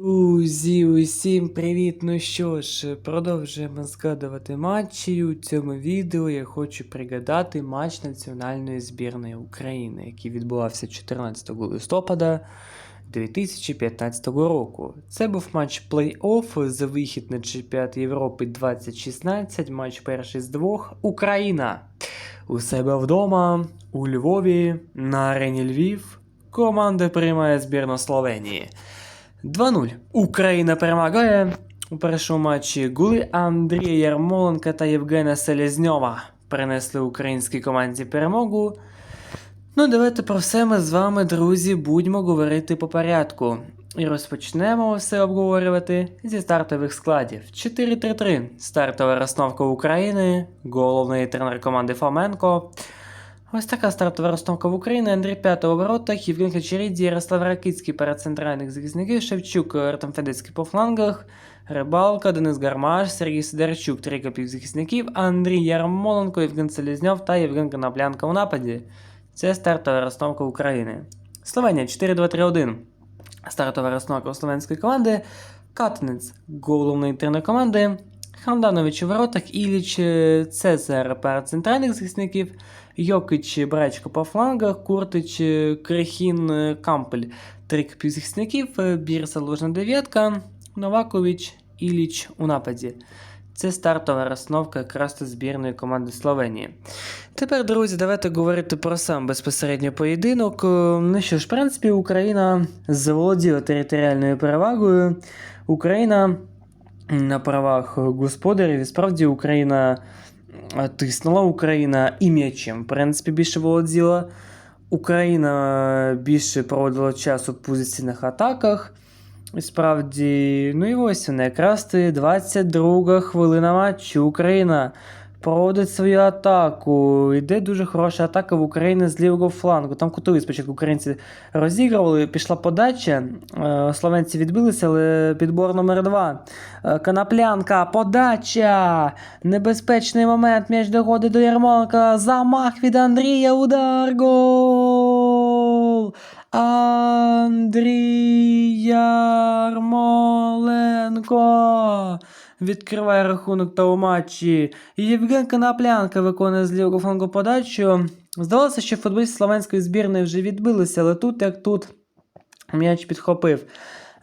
Друзі, усім привіт! Ну що ж, продовжуємо згадувати матчі. У цьому відео я хочу пригадати матч національної збірної України, який відбувався 14 листопада 2015 року. Це був матч плей-офф за вихід на чемпіонат Європи 2016, матч перший з двох. Україна у себе вдома, у Львові, на арені Львів. Команда приймає збірну Словенії. 2-0. Україна перемагає. У першому матчі гули Андрія Ярмоленка та Євгена Селезньова принесли українській команді перемогу. Ну, давайте про все ми з вами, друзі, будемо говорити по порядку. І розпочнемо все обговорювати зі стартових складів. 4-3-3. Стартова розстановка України, головний тренер команди Фоменко. Ось така стартова розстановка в Україні. Андрій П'ятого у воротах, Євген Хачеріді, Ярослав Ракицький перед центральних захисників, Шевчук, Артем Федецький по флангах, Рибалка, Денис Гармаш, Сергій Сидорчук, три захисників, Андрій Ярмоленко, Євген Селезньов та Євген Коноплянка у нападі. Це стартова розстановка України. Словенія 4-2-3-1. Стартова розстановка у словенської команди. Катнець, головний тренер команди. Ханданович у воротах, Іліч, е, Цезар перед центральних захисників, Йокич, Брачко по флангах, Куртич, е, Крехін, е, Кампель, три півзахисників, Бірса ложна дев'ятка, Новакович, Іліч у нападі. Це стартова розстановка якраз збірної команди Словенії. Тепер, друзі, давайте говорити про сам безпосередньо поєдинок. Ну що ж, в принципі, Україна заволоділа територіальною перевагою. Україна на правах господарів. І справді Україна е, тиснула, Україна і м'ячем, в принципі, більше володіла. Україна більше проводила час у позиційних атаках. І справді, ну і ось вона якраз ти 22 хвилина матчу. Україна проводить свою атаку. Йде дуже хороша атака в Україні з лівого флангу. Там кутові спочатку українці розігрували, пішла подача. Е, Словенці відбилися, але підбор номер 2 Канаплянка, подача. Небезпечний момент. М'яч доходить до Ярмоленка. Замах від Андрія. Удар. Гол! Андрій Ярмоленко відкриває рахунок та у матчі. Євген Коноплянка виконує з лівого флангу подачу. Здалося, що футболісти словенської збірної вже відбилися, але тут, як тут, м'яч підхопив.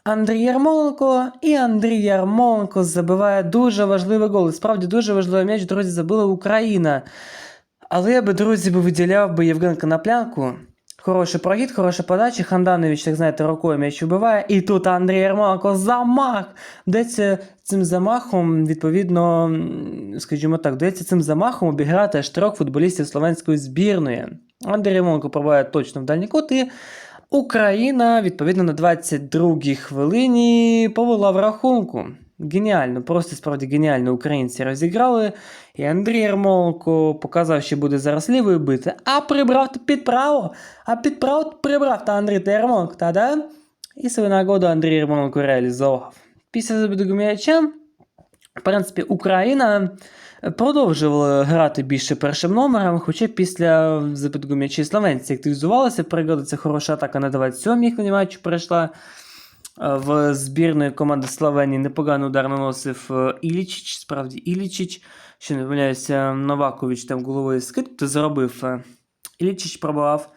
Андрій Ярмоленко і Андрій Ярмоленко забиває дуже важливий гол. Справді дуже важливий м'яч, друзі, забила Україна. Але я би, друзі, виділяв би Євген Коноплянку. Хороший прохід, хороша подача. Ханданович, так знаєте, рукою м'яч вбиває. І тут Андрій Ярмоленко замах. Вдається цим замахом, відповідно, скажімо так, вдається цим замахом обіграти аж трьох футболістів словенської збірної. Андрій Ярмоленко пробиває точно в дальній кут. І Україна, відповідно, на 22-й хвилині повела в рахунку. Геніально, просто справді геніально українці розіграли. І Андрій Ярмоленко показав, що буде зараз лівою бити, а прибрав під право. А під право прибрав та Андрій та Ярмоленко, та да? І свою нагоду Андрій Ярмоленко реалізував. Після забитого м'яча, в принципі, Україна продовжувала грати більше першим номером, хоча після забитого м'яча словенці активізувалися. Це хороша атака на 27-й хвилині матчу прийшла. Е, В збірної команди Словенії непоганий удар наносив е, Ілічич, справді Ілічич. Що не помиляюся, Новакович там головою скид зробив. е, Ілічич пробував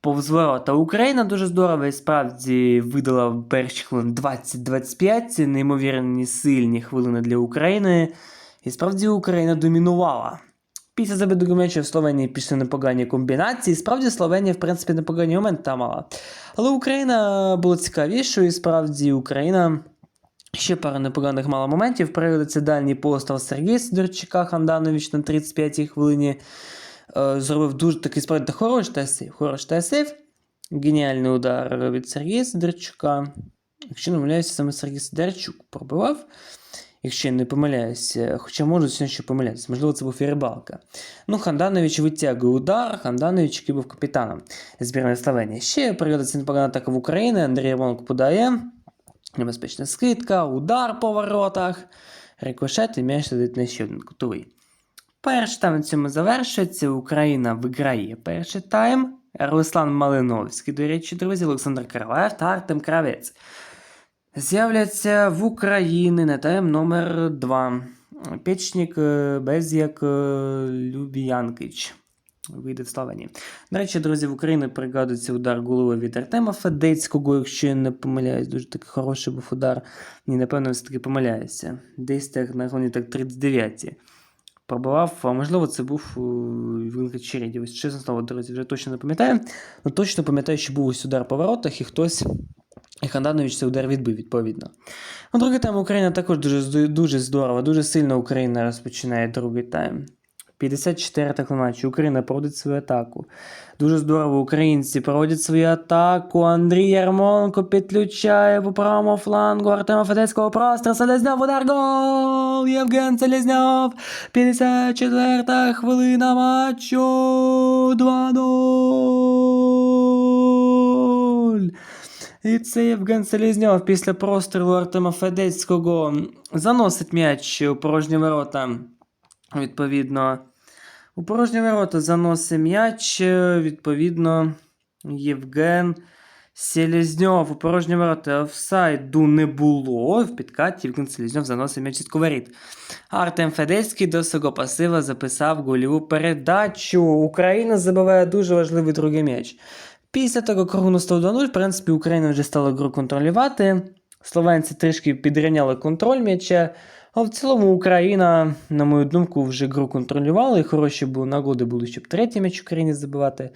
повз ворота. Україна дуже здорово і справді видала перші хвилин 20-25. Це неймовірні сильні хвилини для України. І справді Україна домінувала. Після забитого м'яча в Словенії пішли непогані комбінації. Справді Словенія, в принципі, непогані моменти мала. Але Україна була цікавішою, і справді Україна ще пара непоганих мала моментів. Пригодиться дальній постріл Сергія Сидорчука Ханданович на 35-й хвилині. Е, Зробив дуже такий справді хороший тайсейв. Хороший тайсейв. Геніальний удар від Сергія Сидорчука. Якщо не помиляюся, саме Сергій Сидорчук пробивав. Якщо я не помиляюся, хоча можу сьогодні ще помилятися, можливо, це був і рибалка. Ну, Ханданович витягує удар, Ханданович, який був капітаном збірної Словенії. Ще пригодиться непогана атака в Україні, Андрій Ярмоленко подає. Небезпечна скидка, удар по воротах, рикошет і м'яч сидить на ще один кутовий. Перший тайм на цьому завершується. Україна виграє перший тайм. Руслан Малиновський, до речі, друзі, Олександр Караваєв та Артем Кравець. З'являться в Україні на тайм номер 2 Печник е, Безяк е, Любіянкич. Вийде в Словенії. До речі, друзі, в Україні пригадується удар голови від Артема Федецького, якщо я не помиляюсь, дуже такий хороший був удар. Ні, напевно, все-таки помиляюся. Десь так на рахунок так 39 пробивав, а можливо, це був е, Вінка Череді. Чесно слово, друзі, вже точно не пам'ятаю. Ну точно пам'ятаю, що був ось удар по воротах, і хтось. І Ханданович цей удар відбив, відповідно. Ну, другий тайм Україна також дуже, дуже здорово, дуже сильно Україна розпочинає другий тайм. 54 атаки матчі. Україна проводить свою атаку. Дуже здорово українці проводять свою атаку. Андрій Ярмонко підключає по правому флангу Артема Федецького простір. Селезньов удар гол! Євген Селезньов. 54 хвилина матчу. 2-0. І це Євген Селезньов після прострілу Артема Федецького заносить м'яч у порожні ворота. Відповідно, у порожні ворота заносить м'яч. Відповідно, Євген Селезньов у порожні ворота офсайду не було. В підкаті Євген Селезньов заносить м'яч від воріт. Артем Федецький до свого пасива записав гольову передачу. Україна забиває дуже важливий другий м'яч. Після того кругу став 2-0, в принципі, Україна вже стала гру контролювати. Словенці трішки підрівняли контроль м'яча. А в цілому Україна, на мою думку, вже гру контролювала і хороші були нагоди були, щоб третій м'яч Україні забивати.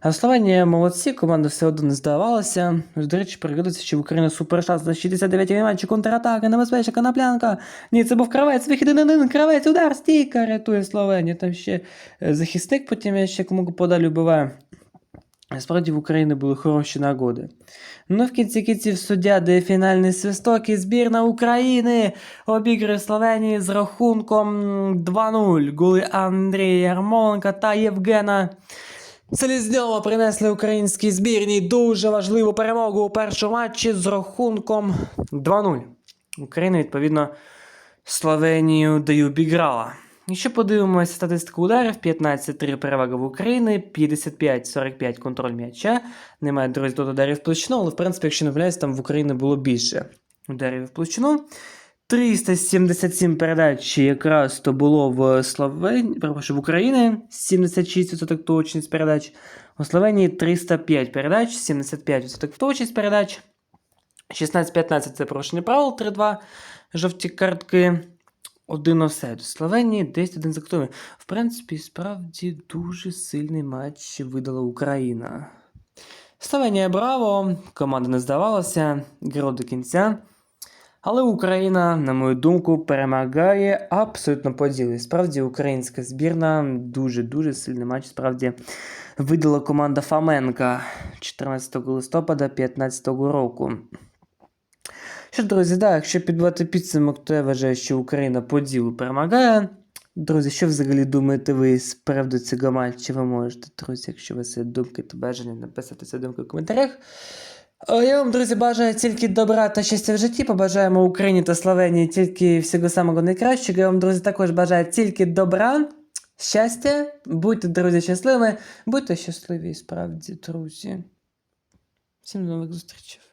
А Словенія молодці, команда все одно не здавалася. До речі, пригодиться, що в Україні супершанс на 69-й матчі контратака, небезпечна канаплянка. Ні, це був кравець, вихід 1-1, кравець, удар, стійка, рятує Словенію. Там ще е, захисник потім ще кому подалі вбиває. Справді в Україні були хороші нагоди. Ну, в кінці кінців суддя дає фінальний свисток і збірна України обігрує Словенії з рахунком 2-0. Голи Андрія Ярмоленка та Євгена Селезньова принесли українській збірній дуже важливу перемогу у першому матчі з рахунком 2-0. Україна, відповідно, Словенію даю обіграла. Якщо подивимося статистику ударів, 15-3 перевага в Україні, 55-45 контроль м'яча. Немає, друзі, тут ударів площину, але в принципі, якщо не помиляюсь, там в Україні було більше ударів в площину. 377 передач якраз то було в Словенії, перепрошую, в Україні 76% точність передач. У Словенії 305 передач, 75% точність передач. 16-15 це порушення правил, 3-2 жовті картки. Один офсайд. У Словенії 10 один зактовий. В принципі, справді дуже сильний матч видала Україна. Словенія браво, команда не здавалася, гро до кінця. Але Україна, на мою думку, перемагає абсолютно по ділу. І Справді, українська збірна дуже-дуже сильний матч. Справді видала команда Фаменка 14 листопада 2015 року. Що, друзі, да, якщо підбивати підсумок, то я вважаю, що Україна по ділу перемагає. Друзі, що взагалі думаєте ви з приводу цього матчу? Ви можете, друзі, якщо у вас є думки, то бажання написати ці думки в коментарях. Я вам, друзі, бажаю тільки добра та щастя в житті. Побажаємо Україні та Словенії тільки всього самого найкращого. Я вам, друзі, також бажаю тільки добра, щастя. Будьте, друзі, щасливими, будьте щасливі, справді, друзі. Всім нових зустрічей.